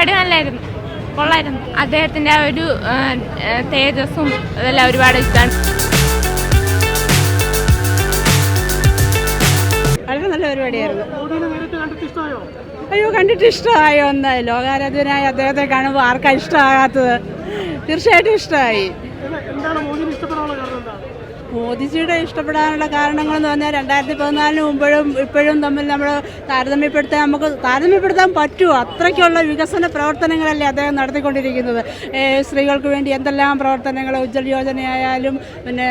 പരിപാടി നല്ലായിരുന്നു. കൊള്ളായിരുന്നു. അദ്ദേഹത്തിന്റെ ആ ഒരു തേജസ്സും ഇതെല്ലാം ഒരുപാട് ഇഷ്ടമാണ്. വളരെ നല്ല പരിപാടിയായിരുന്നു. അയ്യോ കണ്ടിട്ട് ഇഷ്ടമായോ? ഒന്ന് ലോകാരാധ്യനായ അദ്ദേഹത്തെ കാണുമ്പോൾ ആർക്കാ ഇഷ്ടമാകാത്തത്? തീർച്ചയായിട്ടും ഇഷ്ടമായി. എന്ത്- എന്താണ് മോദിനെ ഇഷ്ടപ്പെടാനുള്ള കാരണം? മോദിജിയുടെ ഇഷ്ടപ്പെടാനുള്ള കാരണങ്ങൾ എന്ന് പറഞ്ഞാൽ രണ്ടായിരത്തി പതിനാലിന് മുമ്പോഴും ഇപ്പോഴും തമ്മിൽ നമ്മൾ താരതമ്യപ്പെടുത്താൻ നമുക്ക് താരതമ്യപ്പെടുത്താൻ പറ്റുമോ? അത്രയ്ക്കുള്ള വികസന പ്രവർത്തനങ്ങളല്ലേ അദ്ദേഹം നടത്തിക്കൊണ്ടിരിക്കുന്നത്. സ്ത്രീകൾക്ക് വേണ്ടി എന്തെല്ലാം പ്രവർത്തനങ്ങൾ ഉജ്ജൽ യോജനയായാലും പിന്നെ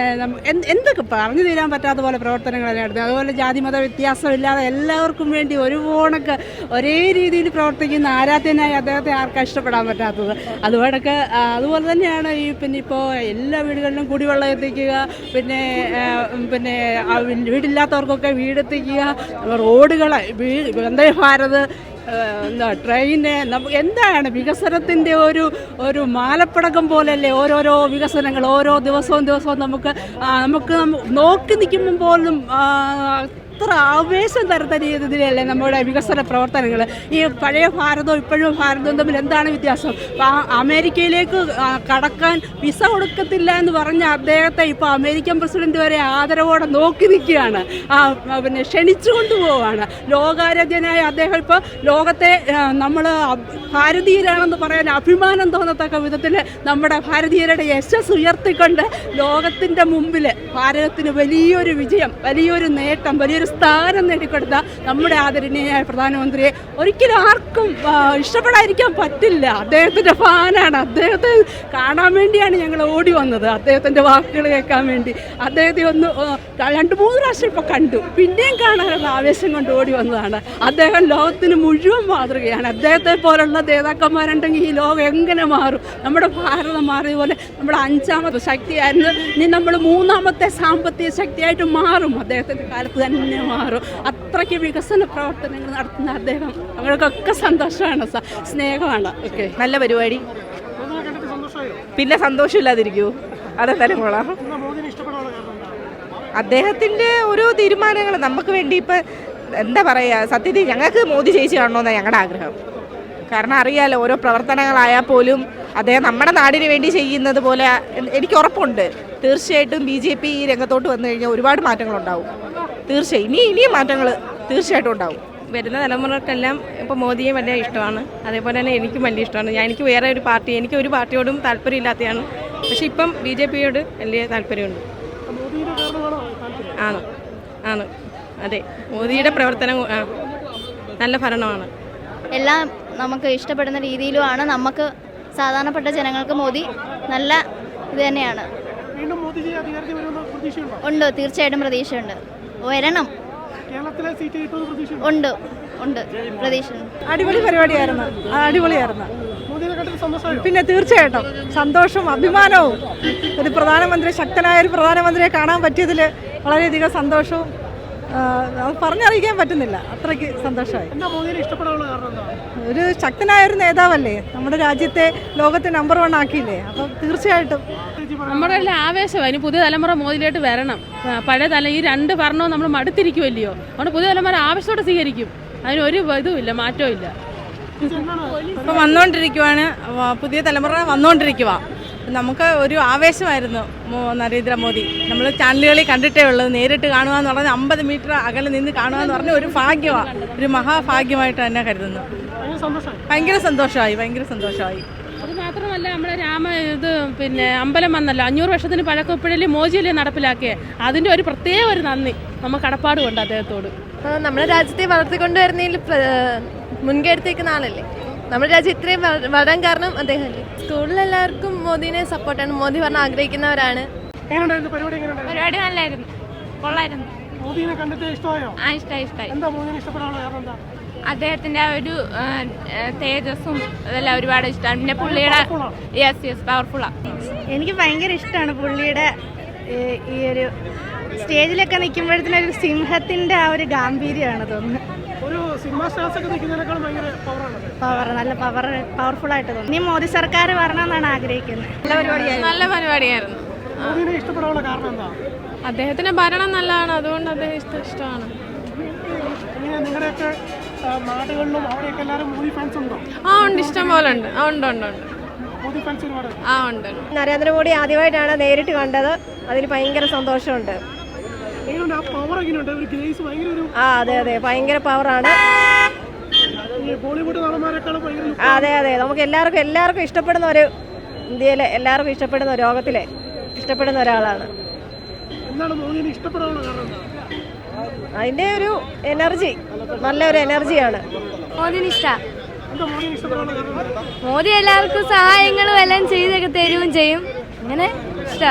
എന്ത് എന്തൊക്കെ പറഞ്ഞു തീരാൻ പറ്റാത്ത പോലെ പ്രവർത്തനങ്ങളല്ലേ നടത്തുന്നത്. അതുപോലെ ജാതിമത വ്യത്യാസമില്ലാതെ എല്ലാവർക്കും വേണ്ടി ഒരു പോണക്ക് ഒരേ രീതിയിൽ പ്രവർത്തിക്കുന്ന ആരാധ്യനായി അദ്ദേഹത്തെ ആർക്കാ ഇഷ്ടപ്പെടാൻ പറ്റാത്തത്? അതുപോലൊക്കെ അതുപോലെ തന്നെയാണ് ഈ പിന്നെ ഇപ്പോൾ എല്ലാ വീടുകളിലും കുടിവെള്ളം എത്തിക്കുക പിന്നെ ആ, പിന്നെ വീടില്ലാത്തവർക്കൊക്കെ വീടെത്തിക്കുക റോഡുകൾ വന്ദേ ഭാരത് എന്താ ട്രെയിന് നമുക്ക് എന്താണ് വികസനത്തിന്റെ ഒരു ഒരു മാലപ്പടക്കം പോലെയല്ലേ ഓരോരോ വികസനങ്ങൾ ഓരോ ദിവസവും ദിവസവും നമുക്ക് നമുക്ക് നോക്കി നിൽക്കുമ്പോൾ പോലും ആ, അത്ര ആവേശം തരുന്ന രീതിയിലല്ലേ നമ്മുടെ വികസന പ്രവർത്തനങ്ങൾ ഈ പഴയ ഭാരതവും ഇപ്പോഴും ഭാരതവും തമ്മിൽ എന്താണ് വ്യത്യാസം? അമേരിക്കയിലേക്ക് കടക്കാൻ വിസ കൊടുക്കത്തില്ല എന്ന് പറഞ്ഞ അദ്ദേഹത്തെ ഇപ്പോൾ അമേരിക്കൻ പ്രസിഡന്റ് വരെ ആദരവോടെ നോക്കി നിൽക്കുകയാണ്. ആ പിന്നെ ക്ഷണിച്ചു കൊണ്ടുപോവാണ്. ലോകാരോഗ്യനായ അദ്ദേഹം ഇപ്പോൾ ലോകത്തെ നമ്മൾ ഭാരതീയരാണെന്ന് പറയാൻ അഭിമാനം തോന്നത്തക്ക വിധത്തിൽ നമ്മുടെ ഭാരതീയരുടെ യശസ് ഉയർത്തിക്കൊണ്ട് ലോകത്തിന്റെ മുമ്പിൽ ഭാരതത്തിന് വലിയൊരു വിജയം വലിയൊരു നേട്ടം വലിയൊരു സ്ഥാനം നേടിക്കൊടുത്ത നമ്മുടെ ആദരണീയനായ പ്രധാനമന്ത്രിയെ ഒരിക്കലും ആർക്കും ഇഷ്ടപ്പെടാതിരിക്കാൻ പറ്റില്ല. അദ്ദേഹത്തിന്റെ ഫാനാണ്. അദ്ദേഹത്തെ കാണാൻ വേണ്ടിയാണ് ഞങ്ങൾ ഓടി വന്നത്. അദ്ദേഹത്തിന്റെ വാക്കുകൾ കേൾക്കാൻ വേണ്ടി. അദ്ദേഹത്തെ ഒന്ന് രണ്ട് മൂന്ന് പ്രാവശ്യം ഇപ്പോൾ കണ്ടു. പിന്നെയും കാണാനുള്ള ആവേശം കൊണ്ട് ഓടി വന്നതാണ്. അദ്ദേഹം ലോകത്തിന് മുഴുവൻ മാതൃകയാണ്. അദ്ദേഹത്തെ പോലുള്ള നേതാക്കന്മാരുണ്ടെങ്കിൽ ഈ ലോകം എങ്ങനെ മാറും? നമ്മുടെ ഭാരതം മാറിയ പോലെ നമ്മുടെ അഞ്ചാമത്തെ ശക്തിയായിരുന്നു. ഇനി നമ്മൾ മൂന്നാമത്തെ സാമ്പത്തിക ശക്തിയായിട്ട് മാറും. അദ്ദേഹത്തിന്റെ കാലത്ത് തന്നെ മാറും അത്രയ്ക്ക് വികസന പ്രവർത്തനങ്ങൾ നടത്തുന്ന അദ്ദേഹം അവർക്കൊക്കെ സന്തോഷമാണ് സ്നേഹമാണ്. ഓക്കെ. നല്ല പരിപാടി. പിന്നെ സന്തോഷമില്ലാതിരിക്കൂ. അതെ എന്താ അദ്ദേഹത്തിന്റെ ഓരോ തീരുമാനങ്ങൾ നമുക്ക് വേണ്ടി ഇപ്പം എന്താ പറയുക സത്യത്തിൽ ഞങ്ങൾക്ക് മോദി ചേച്ചി കാണണമെന്നാണ് ഞങ്ങളുടെ ആഗ്രഹം. കാരണം അറിയാലോ ഓരോ പ്രവർത്തനങ്ങളായാൽ പോലും അദ്ദേഹം നമ്മുടെ നാടിന് വേണ്ടി ചെയ്യുന്നത് പോലെ എനിക്ക് ഉറപ്പുണ്ട്. തീർച്ചയായിട്ടും ബി ജെ പി ഈ രംഗത്തോട്ട് വന്നു കഴിഞ്ഞാൽ ഒരുപാട് മാറ്റങ്ങളുണ്ടാവും. തീർച്ചയായും. ഇനി ഇനിയും മാറ്റങ്ങൾ തീർച്ചയായിട്ടും ഉണ്ടാവും. വരുന്ന തലമുറക്കെല്ലാം ഇപ്പോൾ മോദിയെ വലിയ ഇഷ്ടമാണ്. അതേപോലെ തന്നെ എനിക്കും വലിയ ഇഷ്ടമാണ്. ഞാൻ എനിക്ക് വേറെ ഒരു പാർട്ടി എനിക്ക് ഒരു പാർട്ടിയോടും താല്പര്യമില്ലാത്തതാണ് പക്ഷെ ഇപ്പം ബി ജെ പിയോട് വലിയ താല്പര്യമുണ്ട്. ആണ്. ആണ്. അതെ. മോദിയുടെ പ്രവർത്തനം നല്ല ഭരണമാണ്. എല്ലാം നമുക്ക് ഇഷ്ടപ്പെടുന്ന രീതിയിലുമാണ്. നമുക്ക് സാധാരണപ്പെട്ട ജനങ്ങൾക്ക് മോദി നല്ല ഇത് തന്നെയാണ്. ഉണ്ടോ മോദിജി അധികാരത്തിൽ വരുമെന്ന് പ്രതീക്ഷയുണ്ടോ? ഉണ്ട്. തീർച്ചയായിട്ടും പ്രതീക്ഷയുണ്ട്. വരണം. കേരളത്തിലെ സീറ്റ് കിട്ടുമെന്ന് ഉണ്ട് ഉണ്ട് പ്രതീക്ഷ അടിപൊളി പരിപാടിയായിരുന്നു. അടിപൊളിയായിരുന്നു. പിന്നെ തീർച്ചയായിട്ടും സന്തോഷവും അഭിമാനവും. ഒരു പ്രധാനമന്ത്രി ശക്തനായ ഒരു പ്രധാനമന്ത്രിയെ കാണാൻ പറ്റിയതിൽ വളരെയധികം സന്തോഷവും പറഞ്ഞറിയിക്കാൻ പറ്റുന്നില്ല. അത്രയ്ക്ക് സന്തോഷമായി. ഒരു ശക്തനായ ഒരു നേതാവല്ലേ? നമ്മുടെ രാജ്യത്തെ ലോകത്തെ നമ്പർ വൺ ആക്കിയില്ലേ? അപ്പം തീർച്ചയായിട്ടും. നമ്മുടെ എല്ലാം ആവേശമാണ് ഇനി പുതിയ തലമുറ മോദിയിലോട്ട് വരണം. പഴയ തല ഈ രണ്ട് ഭരണവും നമ്മൾ മടുത്തിരിക്കുമല്ലയോ അതുകൊണ്ട് പുതിയ തലമുറ ആവേശത്തോടെ സ്വീകരിക്കും. അതിന് ഒരു ഇതുമില്ല മാറ്റവും ഇല്ല ഇപ്പം വന്നുകൊണ്ടിരിക്കുവാണ് പുതിയ തലമുറ വന്നുകൊണ്ടിരിക്കുക നമുക്ക് ഒരു ആവേശമായിരുന്നു നരേന്ദ്രമോദി. നമ്മൾ ചാനലുകളിൽ കണ്ടിട്ടേ ഉള്ളത് നേരിട്ട് കാണുക എന്ന് പറഞ്ഞാൽ അമ്പത് മീറ്റർ അകലെ നിന്ന് കാണുക എന്ന് പറഞ്ഞാൽ ഒരു ഭാഗ്യമാണ് ഒരു മഹാഭാഗ്യമായിട്ട് തന്നെ കരുതുന്നു. ഭയങ്കര സന്തോഷമായി. ഭയങ്കര സന്തോഷമായി അത് മാത്രമല്ല നമ്മുടെ രാമ ഇത് പിന്നെ അമ്പലം വന്നല്ലോ. അഞ്ഞൂറ് വർഷത്തിന് പഴക്കം ഇപ്പോഴല്ലേ മോചിയല്ലേ നടപ്പിലാക്കിയേ? അതിന്റെ ഒരു പ്രത്യേക ഒരു നന്ദി നമുക്ക് കടപ്പാടുകൊണ്ട് അദ്ദേഹത്തോട്. നമ്മുടെ രാജ്യത്തെ വളർത്തിക്കൊണ്ടുവരുന്നതിൽ മുൻകരുത്തേക്കുന്ന ആളല്ലേ? നമ്മുടെ രാജ്യം ഇത്രയും വള- വളരാൻ കാരണം അദ്ദേഹം സ്കൂളിലെല്ലാവർക്കും മോദിനെ സപ്പോർട്ടാണ് മോദി പറഞ്ഞ ആഗ്രഹിക്കുന്നവരാണ്. പരിപാടി നല്ലായിരുന്നു. കൊള്ളായിരുന്നു. മോദിനെ കണ്ടിട്ട് ഇഷ്ടമായോ? ആ ഇഷ്ടമായി ഇഷ്ടമായി എന്താ മോദിനെ ഇഷ്ടപ്പെടാനുള്ള കാരണം എന്താ? അദ്ദേഹത്തിന്റെ ആ ഒരു തേജസ്സും അതെല്ലാം ഒരുപാട് ഇഷ്ടമാണ് പിന്നെ പുള്ളിയുടെ യെസ് യെസ് പവർഫുള്ളാണ് എനിക്ക് ഭയങ്കര ഇഷ്ടമാണ് പുള്ളിയുടെ ഈ ഒരു സ്റ്റേജിലൊക്കെ നിൽക്കുമ്പോഴത്തേനൊരു ഒരു സിംഹത്തിന്റെ ആ ഒരു ഗാംഭീര്യമാണ് തോന്നുന്നത്. ഒരു സിനിമ സ്റ്റാർസ് ഒക്കെ നിൽക്കുന്നതിനേക്കാളും ഭയങ്കര പവറാണ് പവർ നല്ല പവർ പവർഫുൾ ആയിട്ട് തോന്നുന്നു ഇനി മോദി സർക്കാർ വരണമെന്നാണ് ആഗ്രഹിക്കുന്നത്. നല്ല പരിപാടിയായിരുന്നു. മോദിനെ ഇഷ്ടപ്പെടാനുള്ള കാരണം എന്താ? അദ്ദേഹത്തിന്റെ ഭരണം നല്ലതാണ്. അതുകൊണ്ട് അദ്ദേഹം ഇഷ്ടമാണ്. നിങ്ങളുടെയൊക്കെ നാടുകളിലും അവിടെയൊക്കെ എല്ലാവരും മോദി ഫാൻസ് ഉണ്ടോ? ആ ഉണ്ട്. ഇഷ്ടം പോലെ ഉണ്ട്. ആ ഉണ്ട് ഉണ്ട് ഉണ്ട്. മോദി ഫാൻസ് ഒരുപാട്. ആ ഉണ്ട് നരേന്ദ്രമോദി ആദ്യമായിട്ടാണ് നേരിട്ട് കണ്ടത്. അതിൽ ഭയങ്കര സന്തോഷമുണ്ട്. അതെ അതെ. ഭയങ്കര പവറാണ് അതെ അതെ. നമുക്ക് എല്ലാവർക്കും എല്ലാവർക്കും ഇഷ്ടപ്പെടുന്ന ഒരു ഇന്ത്യയിലെ എല്ലാവർക്കും ഇഷ്ടപ്പെടുന്ന ലോകത്തിലെ ഇഷ്ടപ്പെടുന്ന ഒരാളാണ്. അതിന്റെ? ഒരു എനർജി നല്ലൊരു എനർജിയാണ് മോദി എല്ലാവർക്കും സഹായങ്ങളും എല്ലാം ചെയ്തൊക്കെ തരുകയും ചെയ്യും. അങ്ങനെ ഇഷ്ട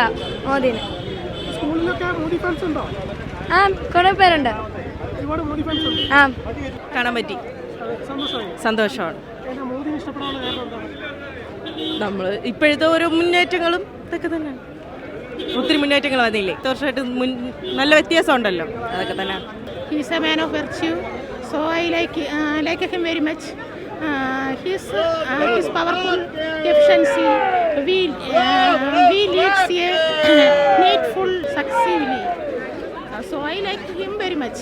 മോദിന് സ്കൂളിലൊക്കെ മോദി ഫാൻസ് ഉണ്ടോ ആ കുറെ പേരുണ്ട്. ആ. കാണാൻ പറ്റി. സന്തോഷമാണ്. നമ്മൾ ഇപ്പോഴത്തെ ഓരോ മുന്നേറ്റങ്ങളും ഇതൊക്കെ തന്നെയാണ്. ഒത്തിരി മുന്നേറ്റങ്ങൾ വന്നില്ലേ? തീർച്ചയായിട്ടും മുൻ നല്ല വ്യത്യാസം ഉണ്ടല്ലോ അതൊക്കെ തന്നെ. He's a man of virtue, so I like like him very much he's he's powerful efficiency we we leads we so I like him very much.